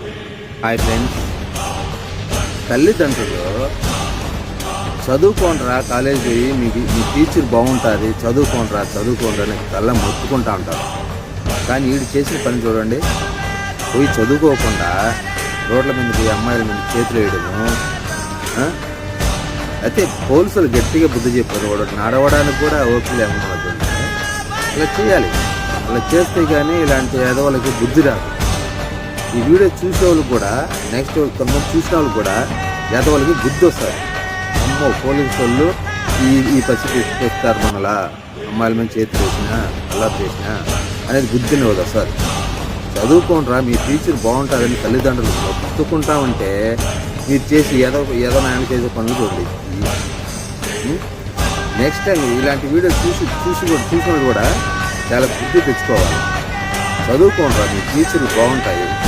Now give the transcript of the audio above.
Hi friends. తల్లిదండ్రులు చదువుకోండిరా college పోయి మీకు మీ టీచర్ బాగుంటుంది చదువుకోండిరా చదువుకోండి అని కళ్ళ మొత్తుకుంటా ఉంటారు. కానీ వీడు చేసిన పని చూడండి. పోయి చదువుకోకుండా రోడ్ల మీద పోయి అమ్మాయిల మీద చేతులు వేయడము అయితే పోలీసులు గట్టిగా బుద్ధి చెప్పారు. వాడు నడవడానికి కూడా ఓపిక లేకుండా ఇలా చేయాలి. అలా చేస్తే కానీ ఇలాంటి ఎదవలకి బుద్ధి రాదు. ఈ వీడియో చూసే వాళ్ళు కూడా నెక్స్ట్ కొంతమంది చూసిన వాళ్ళు కూడా ఎద వాళ్ళకి గుర్తు వస్తారు. అమ్మో పోలీసు వాళ్ళు ఈ ఈ పరిస్థితి తెస్తారు మనలా? అమ్మాయిల మీద చేతి చేసినా అలా చేసినా అనేది బుద్ధిని వద్దు సార్. చదువుకోండిరా మీ టీచర్ బాగుంటుందని తల్లిదండ్రులు మొత్తుకుంటామంటే మీరు చేసి ఏదో ఏదో నాయన చేసే పనులు చూడండి. నెక్స్ట్ టైం ఇలాంటి వీడియో చూసి చూసి కూడా చూసినప్పుడు కూడా చాలా బుద్ధి తెచ్చుకోవాలి. చదువుకోండిరా మీ టీచర్లు బాగుంటాయి.